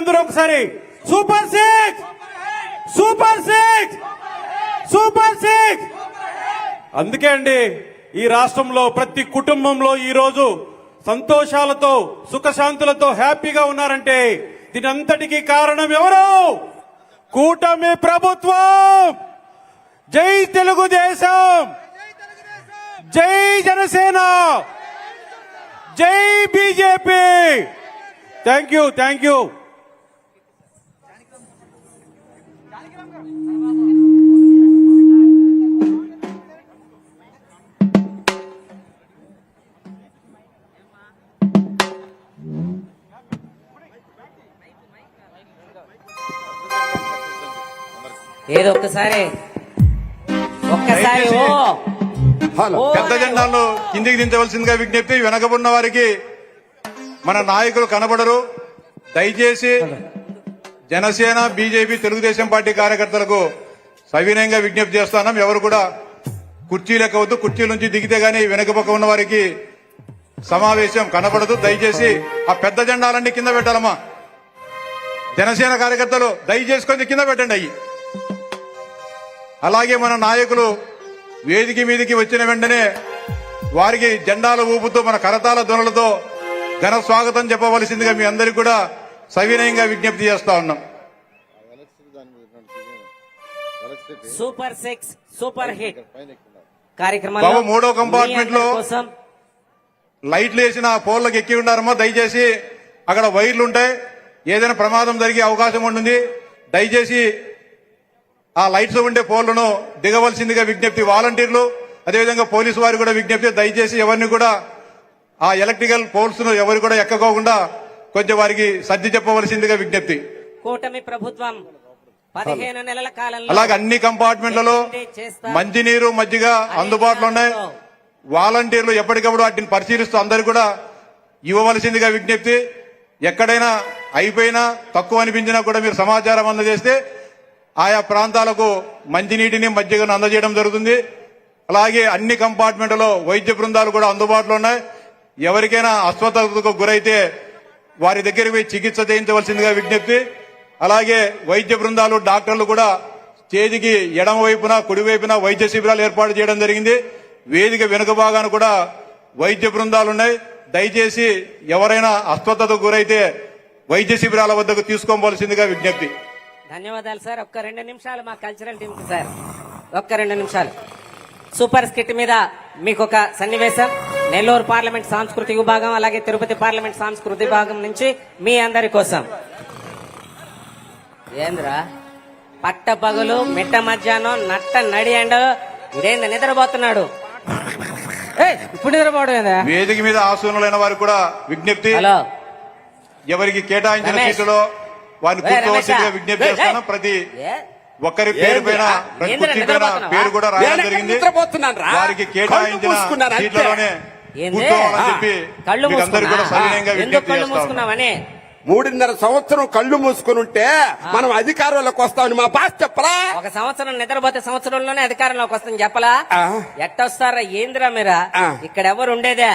అందరూ ఒకసారి. Super six! Super six! Super six! అందుకే అండి ఈ రాష్ట్రంలో ప్రతి కుటుంబంలో ఈ రోజు సంతోషాలతో సుఖశాంతులతో హ్యాపీగా ఉన్నారంటే దీనంతటికీ కారణం ఎవరు? కూటమి ప్రభుత్వం! జై తెలుగుదేశం! జై జనసేన! జై BJP! Thank you thank you. ఏదో ఒక్కసారి ఒక్కసారి ఓ. ఓ పెద్ద జెండాలను కిందికి దించవలసిందిగా విజ్ఞప్తి వెనకబడిన వారికి మన నాయకులు కనబడరు. దయచేసి జనసేన బీజేపీ తెలుగుదేశం పార్టీ కార్యకర్తలకు సవినయంగా విజ్ఞప్తి చేస్తున్నాం ఎవరు కూడా కుర్చీలు ఎక్కవద్దు కుర్చీల నుంచి దిగితే గానీ వెనక పక్క ఉన్న వారికి సమావేశం కనబడదు. దయచేసి ఆ పెద్ద జెండాలన్నీ కింద పెట్టాలమ్మా. జనసేన కార్యకర్తలు దయచేసి కొంచెం కింద పెట్టండి అయ్యి. అలాగే మన నాయకులు వేదిక మీదకి వచ్చిన వెంటనే వారికి జెండాలు ఊపుతూ మన కరతాల ధ్వనులతో ఘన స్వాగతం చెప్పవలసిందిగా మీ అందరికీ కూడా సవినయంగా విజ్ఞప్తి చేస్తా ఉన్నాం. Super six super hit Babu, కార్యక్రమంలో మూడో కంపార్ట్మెంట్లో లైట్లు వేసిన పోల్లకు ఎక్కి ఉండారమ్మా దయచేసి అక్కడ వైర్లు ఉంటాయి. ఏదైనా ప్రమాదం జరిగే అవకాశం ఉంటుంది దయచేసి ఆ లైట్స్ ఉండే పోల్లను దిగవలసిందిగా విజ్ఞప్తి వాలంటీర్లు అదేవిధంగా పోలీసు వారు కూడా విజ్ఞప్తి దయచేసి ఎవరిని కూడా ఆ ఎలక్ట్రికల్ పోల్స్ను ఎవరు కూడా ఎక్కకోకుండా కొంచెం వారికి సర్ది చెప్పవలసిందిగా విజ్ఞప్తి. కూటమి ప్రభుత్వం పదిహేను నెలల కాలంలో అలాగే అన్ని కంపార్ట్మెంట్లలో మంచినీరు మజ్జిగ అందుబాటులో ఉన్నాయి. వాలంటీర్లు ఎప్పటికప్పుడు వాటిని పరిశీలిస్తూ అందరు కూడా ఇవ్వవలసిందిగా విజ్ఞప్తి. ఎక్కడైనా అయిపోయినా తక్కువ అనిపించినా కూడా మీరు సమాచారం అందజేస్తే ఆయా ప్రాంతాలకు మంచినీటిని మజ్జిగను అందజేయడం జరుగుతుంది. అలాగే అన్ని కంపార్ట్మెంట్లలో వైద్య బృందాలు కూడా అందుబాటులో ఉన్నాయి. ఎవరికైనా అస్వస్థతకు గురైతే వారి దగ్గరికి పోయి చికిత్స చేయించవలసిందిగా విజ్ఞప్తి. అలాగే వైద్య బృందాలు డాక్టర్లు కూడా చేతికి ఎడమ వైపున కుడి వైపున వైద్య శిబిరాలు ఏర్పాటు చేయడం జరిగింది. వేదిక వెనుక భాగాన కూడా వైద్య బృందాలు ఉన్నాయి. దయచేసి ఎవరైనా అస్వస్థతకు గురైతే వైద్య శిబిరాల వద్దకు తీసుకోవలసిందిగా విజ్ఞప్తి. ధన్యవాదాలు సార్. ఒక్క రెండు నిమిషాలు మా కల్చరల్ టీమ్కి సార్. ఒక్క రెండు నిమిషాలు. సూపర్ స్కిట్ మీద మీకు ఒక సన్నివేశం. నెల్లూరు పార్లమెంట్ సాంస్కృతిక విభాగం అలాగే తిరుపతి పార్లమెంట్ సాంస్కృతిక విభాగం నుంచి మీ అందరి కోసం. ఏంద్రా? పట్ట పగులు మిట్ట మధ్యాహ్నం నట్ట నడి ఎండ ఇదేంది నిద్రపోతున్నాడు. ఇప్పుడు నిద్రపోవడం వేదిక మీద ఆసూనులైన వారికి కూడా విజ్ఞప్తి. హలో. ఎవరికి కేటాయించిన. సీటులో వారిని కూర్చోవలసిందిగా. విజ్ఞప్తి చేస్తాను. ప్రతి ఏ? ఒక్కరి పేరు పైన ప్రతి కుర్చీ పైన? పేరు కూడా రాయడం జరిగింది. వారికి కేటాయించిన. సీట్లలోనే? కూర్చోవాలని. చెప్పి కూడా సవినయంగా విజ్ఞప్తి మూడున్నర సంవత్సరం కళ్ళు మూసుకుని ఉంటే మనం అధికారంలోకి వస్తామని మా బాస్ చెప్పరా ఒక సంవత్సరం నిద్రపోతే సంవత్సరంలోనే అధికారంలోకి వస్తుంది చెప్పలా. ఎట్టొస్తారా ఏందిరా మీరా. ఇక్కడ ఎవరు ఉండేదే